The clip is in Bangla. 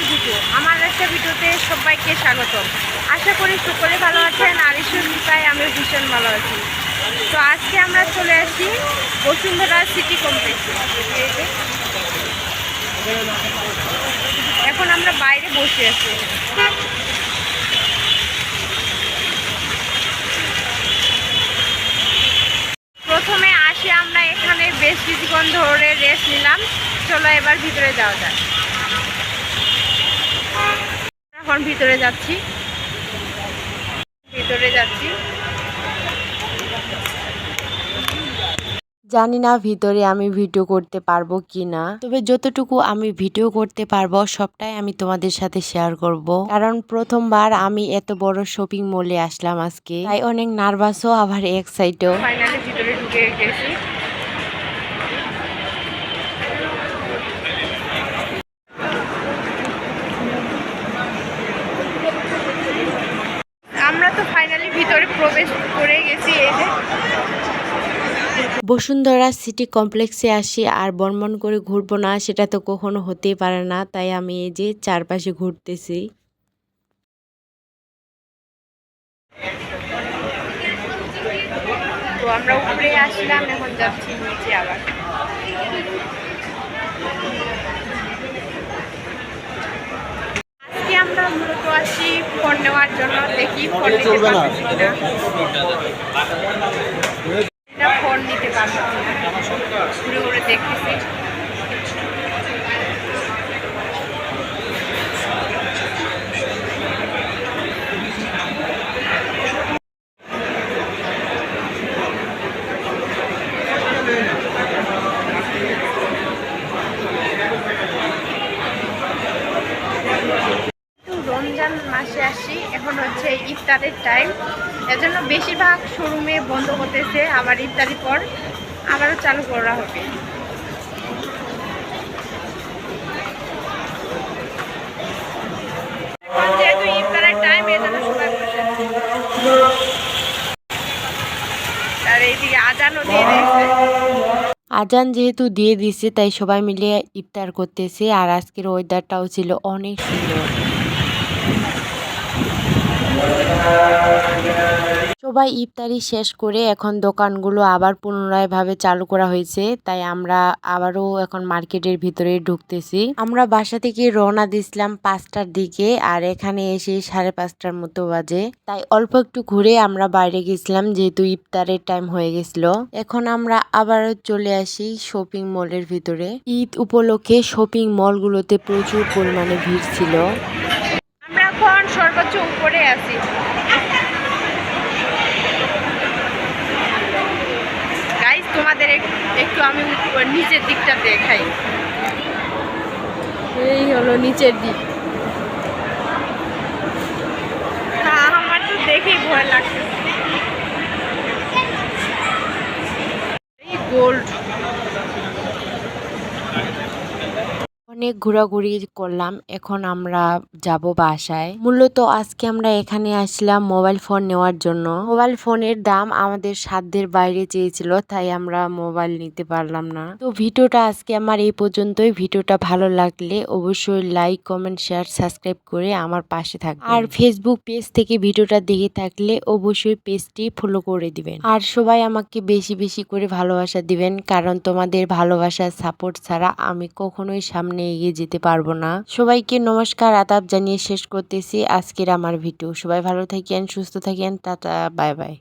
আমার ভিডিও আমার একটা ভিডিওতে সবাইকে স্বাগতম। আশা করি সকলে ভালো আছেন আর ঈশ্বর কৃপায় আমি ভীষণ ভালো আছি। তো আজকে আমরা চলে আসি বসুন্ধরা সিটি কমপ্লেক্সে। এখন আমরা বাইরে বসে আছি। প্রথমে আসি আমরা এখানে বেশ কিছুক্ষণ ধরে রেস্ট নিলাম। চলো এবার ভিতরে যাওয়া এখন ভিতরে যাচ্ছি। ভিতরে যাচ্ছি। জানি না ভিতরে আমি ভিডিও করতে পারব কি না তবে যতটুকু আমি ভিডিও করতে পারব সবটাই আমি তোমাদের সাথে শেয়ার করব। কারণ প্রথমবার আমি এত বড় শপিং মলে আসলাম আজকে। তাই অনেক নার্ভাসও আবার এক্সাইটও ফাইনালি ভিতরে ঢুকে গেছি আমরা তো ফাইনালি ভিতরে প্রবেশ করে গেছি এই যে বসুন্ধরা সিটি কমপ্লেক্সে আসি আর বনবন করে ঘুরবো না সেটা তো কখনো হতেই পারে না তাই আমি এই যে চারপাশে ঘুরতেছি। তো আমরা উপরে আসলাম এখন যাচ্ছি নিচে আবার। আজকে আমরা মূলত আসি ফোন নেওয়ার জন্য দেখি ফোন নিতে চলবে না। পারছি কিনা। এটা ফোন নিতে কিনা ঘুরে ঘুরে দেখতেছি তো রমজান মাসে আসি এখন হচ্ছে ইফতারের টাইম এজন্য বেশিরভাগ শোরুমে বন্ধ করতেছে আবার ইফতারি পর আবারও চালু করা হবে। আজান যেহেতু দিয়ে দিছে তাই সবাই মিলে ইফতার করতেছে, আর আজকের ওয়েদারটাও ছিল অনেক সুন্দর। সবাই ইফতারি শেষ করে এখন দোকানগুলো আবার পুনরায় ভাবে চালু করা হয়েছে, তাই আমরা আবারও এখন মার্কেটের ভিতরে ঢুকতেছি। আমরা বাসা থেকে রওনা দিছিলাম পাঁচটার দিকে আর এখানে এসে সাড়ে পাঁচটার মতো বাজে। তাই অল্প একটু ঘুরে আমরা বাইরে গেছিলাম যেহেতু ইফতারের টাইম হয়ে গেছিল। এখন আমরা আবারও চলে আসি শপিং মলের ভিতরে। ঈদ উপলক্ষে শপিং মলগুলোতে প্রচুর পরিমাণে ভিড় ছিল। সর্বোচ্চ উপরে আছি। গাইজ তোমাদের একটু আমি নিচের দিকটা দেখাই। এই হলো নিচের দিক হ্যাঁ আমার তো দেখেই ভয় লাগছে এই গোল্ড অনেক ঘোরাঘুরি করলাম। এখন আমরা যাব বাসায়। মূলত আজকে আমরা এখানে আসলাম মোবাইল ফোন নেওয়ার জন্য। মোবাইল ফোনের দাম আমাদের সাধ্যের বাইরে চেয়েছিল, তাই আমরা মোবাইল নিতে পারলাম না। তো ভিডিওটা আজকে আমার এই পর্যন্তই। ভিডিওটা ভালো লাগলে অবশ্যই লাইক, কমেন্ট, শেয়ার, সাবস্ক্রাইব করে আমার পাশে থাকবে আর ফেসবুক পেজ থেকে ভিডিওটা দেখে থাকলে অবশ্যই পেজটি ফলো করে দিবেন। আর সবাই আমাকে বেশি বেশি করে ভালোবাসা দিবেন, কারণ তোমাদের ভালোবাসা সাপোর্ট ছাড়া আমি কখনোই সামনে এগিয়ে যেতে পারব না। সবাইকে নমস্কার, আদাব জানিয়ে শেষ করতেছি আজকের আমার ভিডিও। সবাই ভালো থাকেন, সুস্থ থাকেন, টাটা, বাই বাই।